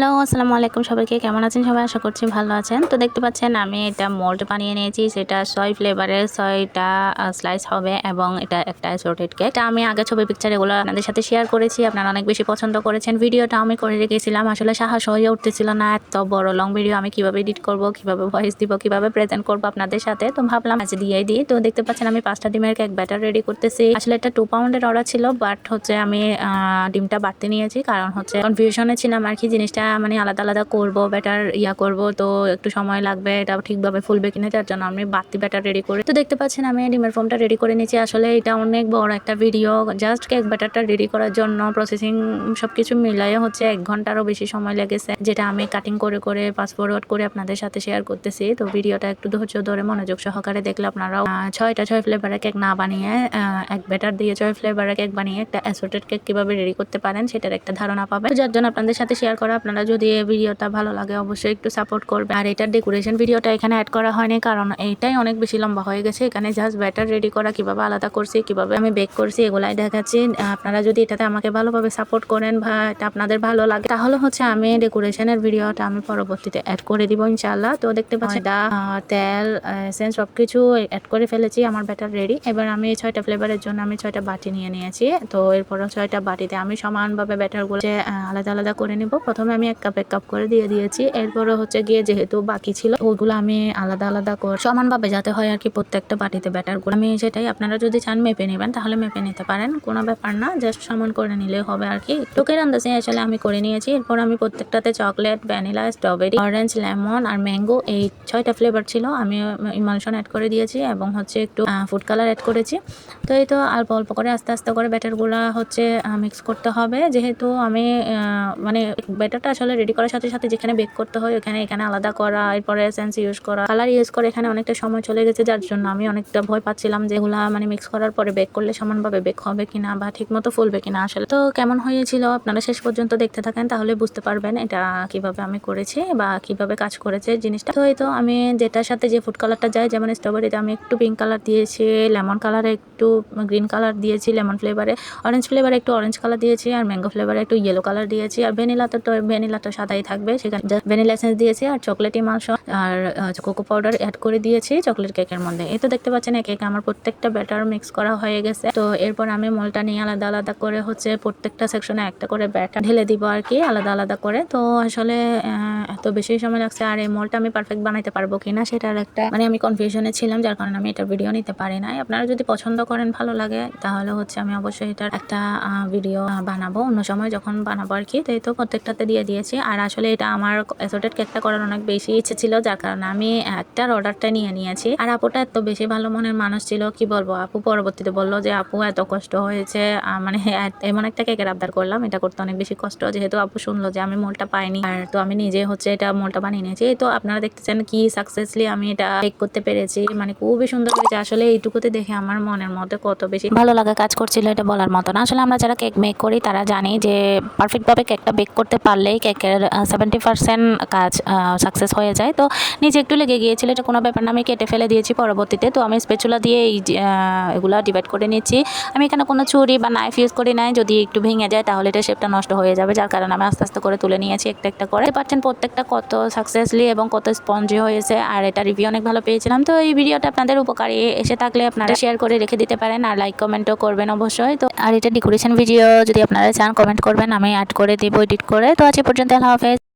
Hello, আসসালামু আলাইকুম সবাইকে। কেমন আছেন সবাই? আশা করছি ভালো আছেন। তো দেখতে পাচ্ছেন, আমি এটা মোল্ড বানিয়ে নিয়েছি। সেটা ছয় ফ্লেভারের ছয়টা স্লাইস হবে এবং এটা একটা অ্যাসোর্টেড কেক এটা আমি আগে ছবি পিকচার এগুলো আপনাদের সাথে শেয়ার করেছি। আপনারা অনেক বেশি পছন্দ করেছেন। ভিডিওটা আমি করে রেখেছিলাম। আসলে সাহস হয়ে উঠতেছিল না। এত বড় লং ভিডিও আমি কীভাবে এডিট করব, কীভাবে ভয়েস দিব, কীভাবে প্রেজেন্ট করব আপনাদের সাথে? তো ভাবলাম আজ দিয়ে দিই। তো দেখতে পাচ্ছেন, আমি পাঁচটা ডিমের কেক ব্যাটার রেডি করতেছি। আসলে এটা টু পাউন্ডের অর্ডার ছিল বাট হচ্ছে আমি ডিমটা বাড়তে নিয়েছি। কারণ হচ্ছে কনফিউশনে ছিলাম আর কি জিনিসটা। মানে আলাদা আলাদা করব, ব্যাটার ইয়া করব, তো একটু সময় লাগবে, এটা ঠিকভাবে ফুলবে কিনা যার জন্য আমি বাড়তি ব্যাটার রেডি করি তো দেখতে পাচ্ছেন আমি ডিমের ফর্মটা রেডি করে নিয়েছি। আসলে এটা অনেক বড় একটা ভিডিও জাস্ট কেক ব্যাটারটা রেডি করার জন্য প্রসেসিং সবকিছু মিলাই হচ্ছে এক ঘন্টারও বেশি সময় লেগেছে, যেটা আমি কাটিং করে করে পাস ফরওয়ার্ড করে আপনাদের সাথে শেয়ার করতেছি। তো ভিডিওটা একটু ধৈর্য ধরে মনোযোগ সহকারে দেখলে আপনারাও ছয়টা ছয় ফ্লেভারের কেক না বানিয়ে এক ব্যাটার দিয়ে ছয় ফ্লেভারের কেক বানিয়ে একটা অ্যাসোটেড কেক কীভাবে রেডি করতে পারেন, সেটার একটা ধারণা পাবেন। যার জন্য আপনাদের সাথে শেয়ার করা, আপনারা যদি এই ভিডিওটা ভালো লাগে, অবশ্যই একটু সাপোর্ট করবেন। আর এটার ডেকোরেশন ভিডিওটা এখানে অ্যাড করা হয়নি, কারণ এইটাই অনেক বেশি লম্বা হয়ে গেছে। এখানে জাস্ট ব্যাটার রেডি করা, কীভাবে আলাদা করছি, কীভাবে আমি বেক করছি, এগুলাই দেখাচ্ছি। আপনারা যদি এটাতে আমাকে ভালোভাবে সাপোর্ট করেন বা এটা আপনাদের ভালো লাগে, তাহলে হচ্ছে আমি ডেকোরেশনের ভিডিওটা আমি পরবর্তীতে অ্যাড করে দিব ইনশাল্লাহ তো দেখতে পাচ্ছি দা তেল এসেন্স সব কিছু অ্যাড করে ফেলেছি, আমার ব্যাটার রেডি এবার আমি ছয়টা ফ্লেভারের জন্য আমি ছয়টা বাটি নিয়ে নিয়েছি। তো এরপরও ছয়টা বাটিতে আমি সমানভাবে ব্যাটারগুলো আলাদা আলাদা করে নিব। প্রথমে আমি এক কাপ এক কাপ করে দিয়ে দিয়েছি। এরপরে হচ্ছে গিয়ে যেহেতু বাকি ছিল, ওগুলো আমি আলাদা আলাদা করে সমানভাবে যাতে হয় আর কি প্রত্যেকটা বাটিতে ব্যাটার ব্যাটারগুলো আমি সেটাই, আপনারা যদি চান মেপে নেবেন, তাহলে মেপে নিতে পারেন। কোনো ব্যাপার না জাস্ট সমান করে নিলে হবে আর কি টুকের আন্দাজে আসলে আমি করে নিয়েছি। এরপর আমি প্রত্যেকটাতে chocolate vanilla strawberry orange lemon আর ম্যাঙ্গো এই ছয়টা ফ্লেভার ছিল। আমি ইমালশন অ্যাড করে দিয়েছি এবং হচ্ছে একটু ফুড কালার অ্যাড করেছি। তো এই তো অল্প অল্প করে আস্তে আস্তে করে ব্যাটারগুলো হচ্ছে মিক্স করতে হবে। যেহেতু আমি মানে ব্যাটারটা আসলে রেডি করার সাথে সাথে যেখানে বেক করতে হয়, ওখানে এখানে আলাদা করা, এরপরে এসেন্স ইউজ করা। কালার ইউজ করে এখানে অনেকটা সময় চলে গেছে, যার জন্য আমি অনেকটা ভয় পাচ্ছিলাম যে এগুলা মানে মিক্স করার পরে বেক করলে সমানভাবে বেক হবে কিনা বা ঠিক মতো ফুলবে কিনা আসলে। তো কেমন হয়েছিল? আপনারা শেষ পর্যন্ত দেখতে থাকেন, তাহলে বুঝতে পারবেন এটা কীভাবে আমি করেছি বা কীভাবে কাজ করেছে জিনিসটা। তো এই তো আমি যেটার সাথে যে ফুড কালারটা যায়, যেমন স্ট্রবেরিতে আমি একটু পিঙ্ক কালার দিয়েছি লেমন কালারে একটু গ্রিন কালার দিয়েছি লেমন ফ্লেভারে অরেঞ্জ ফ্লেভারে একটু অরেঞ্জ কালার দিয়েছি, আর ম্যাঙ্গো ফ্লেভারে একটু ইয়েলো কালার দিয়েছি, আর ভ্যানিলাতে তো ভ্যানিলা তো সাদাই থাকবে। সেখানে ভ্যানিলা এসেন্স দিয়েছি আর চকলেটি মাংস আর কোকো পাউডার অ্যাড করে দিয়েছি চকলেট কেকের মধ্যে। এই তো দেখতে পাচ্ছেন, এক কেক আমার প্রত্যেকটা ব্যাটার মিক্স করা হয়ে গেছে। তো এরপর আমি মলটা নিয়ে আলাদা আলাদা করে হচ্ছে প্রত্যেকটা সেকশনে একটা করে ব্যাটার ঢেলে দিব আর কি, আলাদা আলাদা করে। তো আসলে এত বেশি সময় লাগছে আর এই মলটা আমি পারফেক্ট বানাইতে পারব কিনা সেটার একটা মানে আমি কনফিউশনে ছিলাম, যার কারণে আমি এটা ভিডিও নিতে পারি নাই। আপনারা যদি পছন্দ করেন, ভালো লাগে, তাহলে হচ্ছে আমি অবশ্যই এটার একটা ভিডিও বানাবো। অন্য সময় যখন বানাবো আর কি, তো এই তো প্রত্যেকটাতে দিয়ে দিয়েছি। আর আসলে এটা আমার অ্যাসোটেড কেকটা করার অনেক বেশি ইচ্ছে ছিল, যার কারণে আমি একটার অর্ডারটা নিয়ে নিয়েছি। আর আপুটা এত বেশি ভালো মনের মানুষ ছিল, কি বলব? আপু পরবর্তীতে বলল যে, আপু, এত কষ্ট হয়েছে। মানে এমন একটা কেকের আবদার করলাম। এটা করতে অনেক বেশি কষ্ট, যেহেতু আপু শুনলো যে, আমি মোলটা পাইনি। আর তো আমি নিজে হচ্ছে এটা মোলটা বানিয়ে নিয়েছি। তো আপনারা দেখতেছেন কি সাকসেসলি আমি এটা কেক করতে পেরেছি। মানে খুবই সুন্দর হয়েছে। আসলে এইটুকুতে দেখে আমার মনের মধ্যে কত বেশি ভালো লাগা কাজ করছিল এটা বলার মতো না। আসলে আমরা যারা কেক মেক করি, তারা জানি যে পারফেক্টভাবে কেকটা বেক করতে পারলেই কেকের সেভেন্টি পার্সেন্ট কাজ সাকসেস হয়ে যায়। তো নিচে একটু লেগে গিয়েছিল এটা কোনো ব্যাপার না। আমি কেটে ফেলে দিয়েছি পরবর্তীতে। তো আমি স্পেচুলা দিয়ে এই এগুলা ডিভাইড করে নিচ্ছি। আমি এখানে কোনো ছুরি বা নাইফ ইউজ করি নাই। যদি একটু ভেঙে যায় তাহলে এটা শেপটা নষ্ট হয়ে যাবে। যার কারণে আমি আস্তে আস্তে করে তুলে নিয়েছি একটা একটা করে। পারছেন পাচ্ছেন প্রত্যেকটা কত সাকসেসলি এবং কত স্পঞ্জি হয়েছে, আর এটা রিভিউ অনেক ভালো পেয়েছিলাম। তো এই ভিডিওটা আপনাদের উপকারী এসে থাকলে আপনারা শেয়ার করে রেখে দিতে পারেন, আর লাইক কমেন্টও করবেন অবশ্যই। তো আর এটা ডেকোরেশন ভিডিও যদি আপনারা চান কমেন্ট করবেন, আমি অ্যাড করে দিব এডিট করে। তো আজ পর্যন্ত হাফেজ।